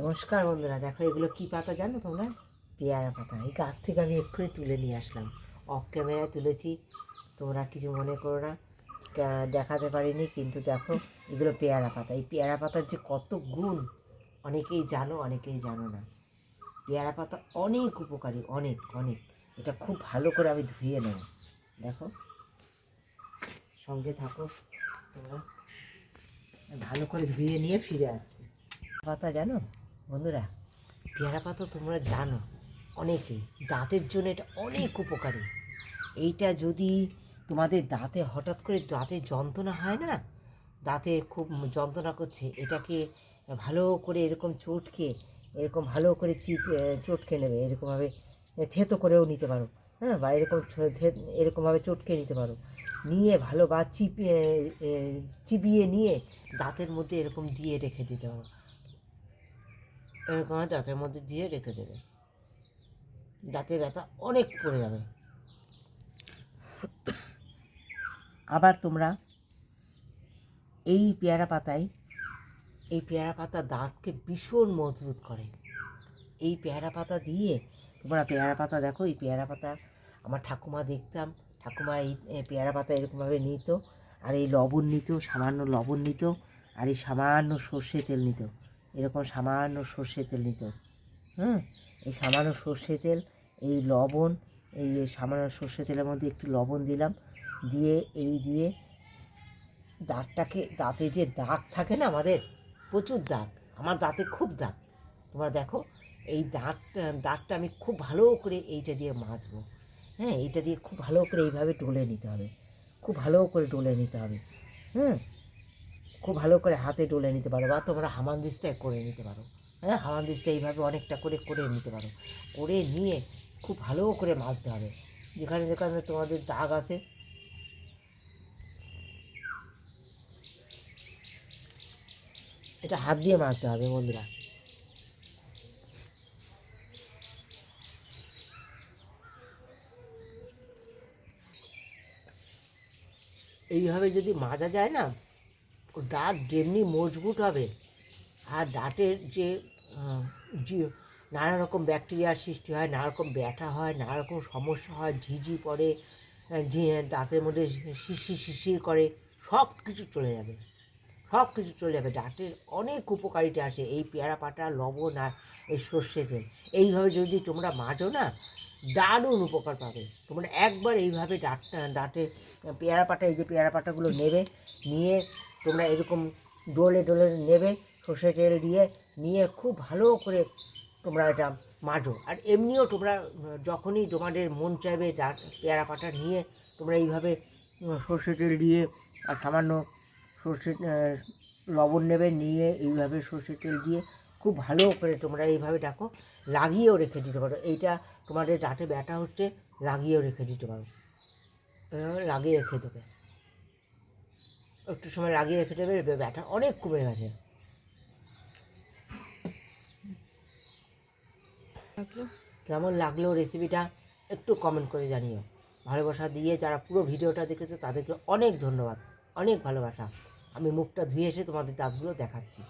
নমস্কার বন্ধুরা, দেখো এগুলো কি পাতা জানো তোমরা? পেয়ারা পাতা। এই গাছ থেকে আমি এক্ষুনি তুলে নিয়ে আসলাম। অফ ক্যামেরায় তুলেছি। তোমরা কিছু মনে করো না। দেখাতে পারিনি, কিন্তু দেখো এগুলো পেয়ারা পাতা। এই পেয়ারা পাতার যে কত গুণ, অনেকেই জানো অনেকেই জানো না। পেয়ারা পাতা অনেক উপকারী, অনেক অনেক। এটা খুব ভালো করে আমি ধুয়ে নেব। দেখো। সঙ্গে থাকো। তোমরা ভালো করে ধুয়ে নিয়ে ফিরে আসছি। পাতা জানো? বন্ধুরা পেয়ারা পাতা তোমরা জানো অনেকেই দাঁতের জন্য এটা অনেক উপকারী। এইটা যদি তোমাদের দাঁতে হঠাৎ করে দাঁতে যন্ত্রণা হয় না, দাঁতে খুব যন্ত্রণা করছে, এটাকে ভালো করে এরকম চটকে, এরকম ভালো করে চিপ চটকে নেবে, এরকমভাবে থেতো করেও নিতে পারো হ্যাঁ বা এরকম এরকমভাবে চটকে নিতে পারো। নিয়ে ভালো বা চিপিয়ে চিবিয়ে নিয়ে দাঁতের মধ্যে এরকম দিয়ে রেখে দিতে পারো। এরকম দাঁতের মধ্যে দিয়ে রেখে দেবে। দাঁতের ব্যথা অনেক পড়ে যাবে। আবার তোমরা এই পেয়ারা পাতায়, এই পেয়ারা পাতা দাঁতকে ভীষণ মজবুত করে। এই পেয়ারা পাতা দিয়ে তোমরা পেয়ারা পাতা দেখো, এই পেয়ারা পাতা আমার ঠাকুমা দেখতাম। ঠাকুমা এই পেয়ারা পাতা এরকমভাবে নিত, আর এই লবণ নিত, সামান্য লবণ নিত, আর এই সামান্য সর্ষে তেল নিত। এরকম সামান্য সর্ষে তেল নিত হ্যাঁ এই সামান্য সর্ষে তেল, এই লবণ, এই সামান্য সর্ষে তেলের মধ্যে একটু লবণ দিলাম, দিয়ে এই দিয়ে দাঁতটাকে, দাঁতে যে দাগ থাকে না আমাদের, প্রচুর দাগ, আমার দাঁতে খুব দাগ। তোমরা দেখো, এই দাঁতটা দাঁতটা আমি খুব ভালো করে এইটা দিয়ে মাজবো। হ্যাঁ এইটা দিয়ে খুব ভালো করে এইভাবে ডলে নিতে হবে। খুব ভালো করে ডলে নিতে হবে। হ্যাঁ খুব ভালো করে হাতে ডলে নিতে পারো বা তোমরা হামানদিস্তায় করে নিতে পারো। হ্যাঁ হামানদিস্তা এইভাবে অনেকটা করে করে নিতে পারো। করে নিয়ে খুব ভালো করে মাজতে হবে। যেখানে যেখানে তোমাদের দাগ আছে। এটা হাত দিয়ে মাজতে হবে বন্ধুরা। এইভাবে যদি মাজা যায় না দাঁত যেমনি মজবুত হবে, আর দাঁতের যে নানা রকম ব্যাকটেরিয়ার সৃষ্টি হয়, নানা রকম ব্যথা হয়, নানা রকম সমস্যা হয়, ঝিঝি পড়ে দাঁতের মধ্যে শিশির শিশির করে সব কিছু চলে যাবে। সব কিছু চলে যাবে। দাঁতের অনেক উপকারিতা আছে। এই পেয়ারা পাতা, লবণ আর এই সর্ষে তেল। এইভাবে যদি তোমরা মাজো না, দারুণ উপকার পাবে। তোমরা একবার এইভাবে দাঁত দাঁতে পেয়ারা পাতা, এই যে পেয়ারা পাতাগুলো নেবে, নিয়ে তোমরা এরকম ডোলে ডোলে নেবে, সর্ষে তেল দিয়ে, নিয়ে খুব ভালো করে তোমরা এটা মাজো আর এমনিও তোমরা, যখনই তোমাদের মন চাইবে পেয়ারা পাতা নিয়ে তোমরা এইভাবে সর্ষে তেল দিয়ে আর সামান্য সর্ষে লবণ নেবে, নিয়ে এইভাবে সর্ষে তেল দিয়ে খুব ভালো করে তোমরা এইভাবে ডাকো লাগিয়েও রেখে দিতে পারো। এইটা তোমাদের দাঁতে ব্যথা হচ্ছে, লাগিয়েও রেখে দিতে পারো। লাগিয়ে রেখে দেবে। একটু সময় লাগিয়ে রেখে দেবে ব্যাটা ব্যথা অনেক কমে গেছে। কেমন লাগল রেসিপিটা একটু কমেন্ট করে জানিও। ভালোবাসা দিয়ে যারা পুরো ভিডিওটা দেখেছে তাদেরকে অনেক ধন্যবাদ অনেক ভালোবাসা। আমি মুখটা ধুয়ে এসে তোমাদের দাঁতগুলো দেখাচ্ছি।